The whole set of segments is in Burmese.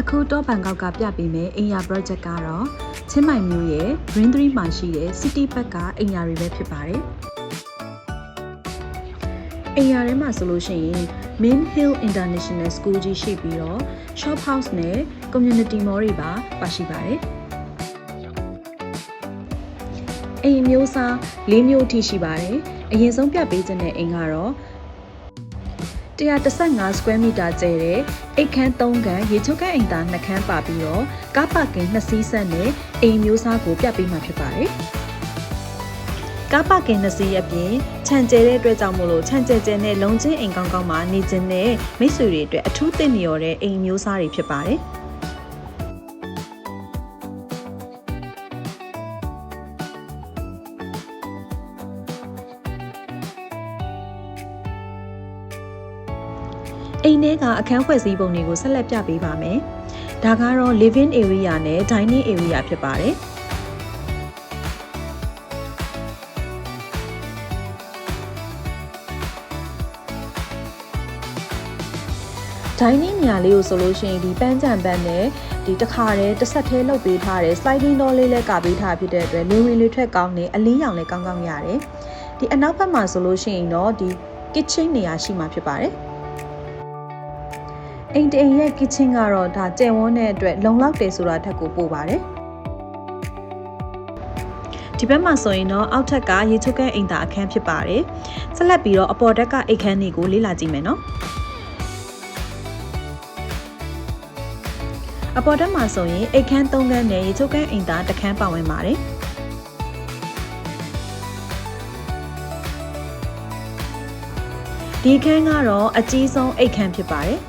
အခုတော့ဘန်ကောက်ကပြပေးမယ်အိမ်ယာ project ကတော့ချင်းမိုင်မြို့ရဲ့ Green 3မှာရှိတဲ့ City Park ကအိမ်ယာတွေပဲဖြစ်ပါတယ်အိမ်ယာထဲမှာဆိုလို့ရှိရင် Main Hill International School ကြီးရှိပြီးတော့ Shop House နဲ့ Community Mall တွေပါပါရှိပါတယ်အိမ်မျိုးစား၄မျိုးအထိရှိပါတယ်အရင်ဆုံးပြပေးခြင်းတဲ့အိမ်ကတော့ 115 square meter ကျဲတဲ့အိတ်ခမ်း3ခန်းရေချုပ်ခန်းအိမ်သား2ခန်းပါပြီးတော့ကားပါကင်2စီးဆက်နဲ့အိမ်မျိုးစားကိုပြပေးမှာဖြစ်ပါတယ်။ကားပါကင်2စီးအပြင်ခြံကျဲတဲ့အတွက်ကြောင့်မို့လို့ခြံကျဲကျဲနဲ့လုံချင်းအိမ်ကောင်းကောင်းမှာနေခြင်းနဲ့မိတ်ဆွေတွေအတွက်အထူးသင့်လျော်တဲ့အိမ်မျိုးစားတွေဖြစ်ပါတယ်။ အိမ်ထဲကအခန်းဖွဲ့စည်းပုံတွေကိုဆက်လက်ပြပေးပါမယ်။ဒါကတော့ living area နဲ့ dining area ဖြစ်ပါတယ်။ dining နေရာလေးကိုဆိုလို့ရှိရင်ဒီပန်းကြံပန်းနဲ့ဒီတစ်ခါတည်းတစ်ဆက်တည်းလှုပ်ပေးထားတယ် sliding door လေးလည်းကာပေးထားဖြစ်တဲ့အတွက်လူဝင်လူထွက်ကောင်းနေအလင်းရောင်လည်းကောင်းကောင်းရတယ်။ဒီအနောက်ဘက်မှာဆိုလို့ရှိရင်တော့ဒီ kitchen နေရာရှိမှာဖြစ်ပါတယ်။ အိမ်တအိမ်ရဲ့ kitchen ကတော့ဒါကျယ်ဝန်းတဲ့အတွက်လုံလောက်တယ်ဆိုတာထက်ကိုပိုပါတယ်ဒီဘက်မှာဆိုရင်တော့အောက်ထက်ကရေချုပ်ကဲအိမ်သာအခန်းဖြစ်ပါတယ်ဆက်လက်ပြီးတော့အပေါ်တက်ကအိတ်ခန်းတွေကိုလေ့လာကြည့်မယ်နော်အပေါ်တက်မှာဆိုရင်အိတ်ခန်း၃ခန်းနဲ့ရေချုပ်ကဲအိမ်သာတစ်ခန်းပါဝင်ပါတယ်ဒီခန်းကတော့အကြီးဆုံးအိတ်ခန်းဖြစ်ပါတယ်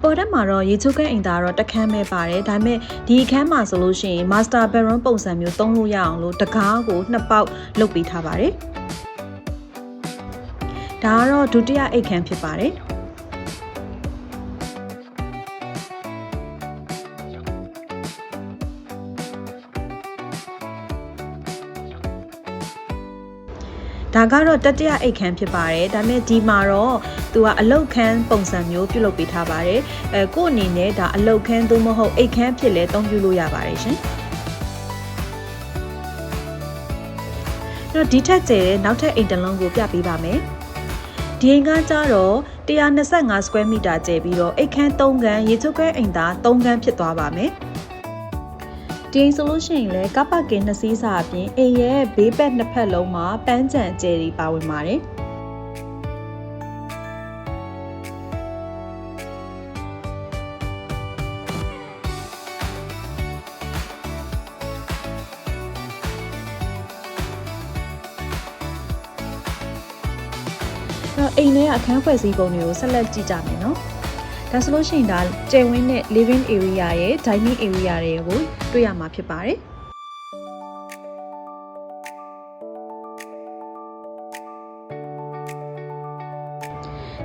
အပေါ်တက်မှာတော့ရေချိုးကဲအိမ်သားတော့တခန်းပဲပါတယ်ဒါပေမဲ့ဒီအခန်းမှာဆိုလို့ရှိရင် master bedroom ပုံစံမျိုးသုံးလို့ရအောင်လို့တကားကိုနှစ်ပေါက်လုပ်ပေးထားပါတယ်ဒါကတော့ဒုတိယအိတ်ခန်းဖြစ်ပါတယ် ဒါကတော့တတိယအိတ်ခမ်းဖြစ်ပါတယ်ဒါပေမဲ့ဒီမှာတော့သူကအလုတ်ခမ်းပုံစံမျိုးပြုလုပ်ပေးထားပါတယ်အဲကို့အနေနဲ့ဒါအလုတ်ခမ်းသို့မဟုတ်အိတ်ခမ်းဖြစ်လဲအသုံးပြုလို့ရပါတယ်ရှင်အဲ့တော့ဒီထက်ကျတဲ့နောက်ထပ်အိမ်တစ်လုံးကိုပြပေးပါမယ်ဒီအိမ်ကကြတော့125 square meter ကျယ်ပြီးတော့အိတ်ခမ်း3ခန်းရေချုပ်ခွဲအိမ်သား3ခန်းဖြစ်သွားပါမယ် ဒီအိမ်ဆိုလို့ရှိရင်လည်းကပ်ပကင်နှစ်စီးစာအပြင်အိမ်ရဲ့ဘေးဘက်နှစ်ဖက်လုံးမှာပန်းချံကျယ်တွေပါဝင်ပါတယ်။တော့အိမ်ထဲကအခန်းဖွဲ့စည်းပုံတွေကိုဆက်လက်ကြည့်ကြမယ်နော်။ ဒါဆိုလို့ရှိရင်ဒါကျယ်ဝန်းတဲ့ living area ရဲ့ dining area တွေကိုတွေ့ရမှာဖြစ်ပါတယ်။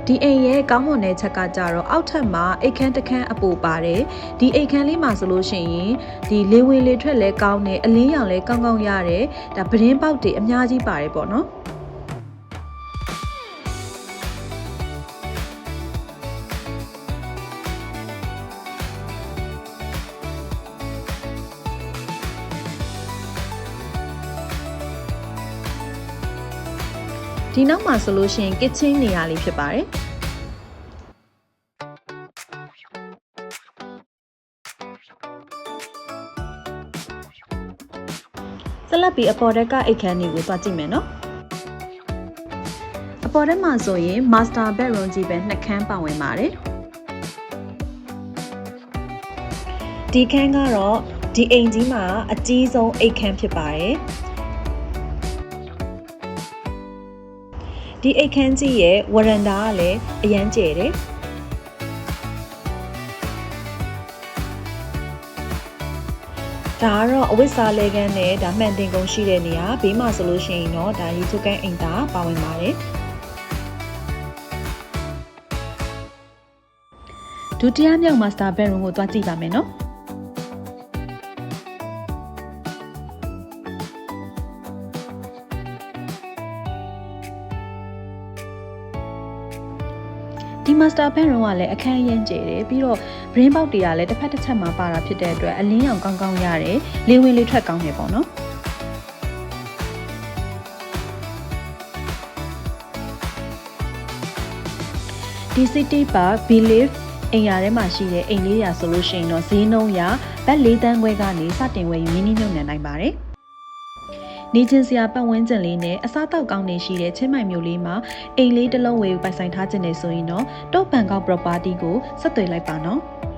ဒီအိမ်ရဲ့ကောင်းမွန်တဲ့ချက်ကကြတော့အောက်ထပ်မှာအိတ်ခမ်းတစ်ခမ်းအပူပါတယ်ဒီအိတ်ခမ်းလေးမှာဆိုလို့ရှိရင်ဒီလေဝင်လေထွက်လဲကောင်းတယ်အလင်းရောင်လဲကောင်းကောင်းရတယ်ဒါပဒင်းပေါက်တွေအများကြီးပါတယ်ပေါ့နော် ဒီနောက်မှာဆိုလို့ရှိရင် kitchen နေရာလေးဖြစ်ပါတယ်ဆက်လက်ပြီးအပေါ်တက်ကအိတ်ခမ်းတွေကိုသွားကြည့်မယ်နော်အပေါ်တက်မှာဆိုရင် master bedroom ကြီးပဲနှစ်ခန်းပါဝင်ပါတယ်ဒီခန်းကတော့ဒီအိမ်ကြီးမှာအကြီးဆုံးအိတ်ခန်းဖြစ်ပါတယ် ဒီအိတ်ခမ်းကြီးရဲ့ဝရန်တာကလည်းအရန်ကျယ်တယ်ဒါကတော့အဝိစာလဲကန်းနဲ့ဒါမှန်တင်ကုန်ရှိတဲ့နေရာဘေးမှာဆိုလို့ရှိရင်တော့ဒါရေချိုးကန်းအိမ်သာပါဝင်ပါတယ်ဒုတိယမြောက် master bedroom ကိုသွားကြည့်ပါမယ်နော် ဒဒီ master bedroom ကလည်းအခန်းအရမ်းကျယ်တယ်ပြီးတော့ brain box တွေကလည်းတစ်ဖက်တစ်ချက်မှာပါတာဖြစ်တဲ့အတွက်အလင်းရောင်ကောင်းကောင်းရတယ်လေဝင်လေထွက်ကောင်းတယ်ပေါ့နော်ဒီ city park believe အိမ်ယာထဲမှာရှိတဲ့အိမ်လေးရာဆိုလို့ရှိရင်တော့ဈေးနှုန်းရာဘတ်၄တန်းခွဲကနေစတင်ဝယ်ယူရင်းနှီးမြှုပ်နှံနိုင်ပါတယ်။ နေချင်းစရာပတ်ဝန်းကျင်လေးနဲ့အစားတောက်ကောင်းနေရှိတဲ့ချင်းမိုင်မြို့လေးမှာအိမ်လေးတစ်လုံးဝယ်ယူပိုင်ဆိုင်ထားခြင်းနဲ့ဆိုရင်တော့တော့ဘန်ကောက် property ကိုဆက်သွယ်လိုက်ပါနော်။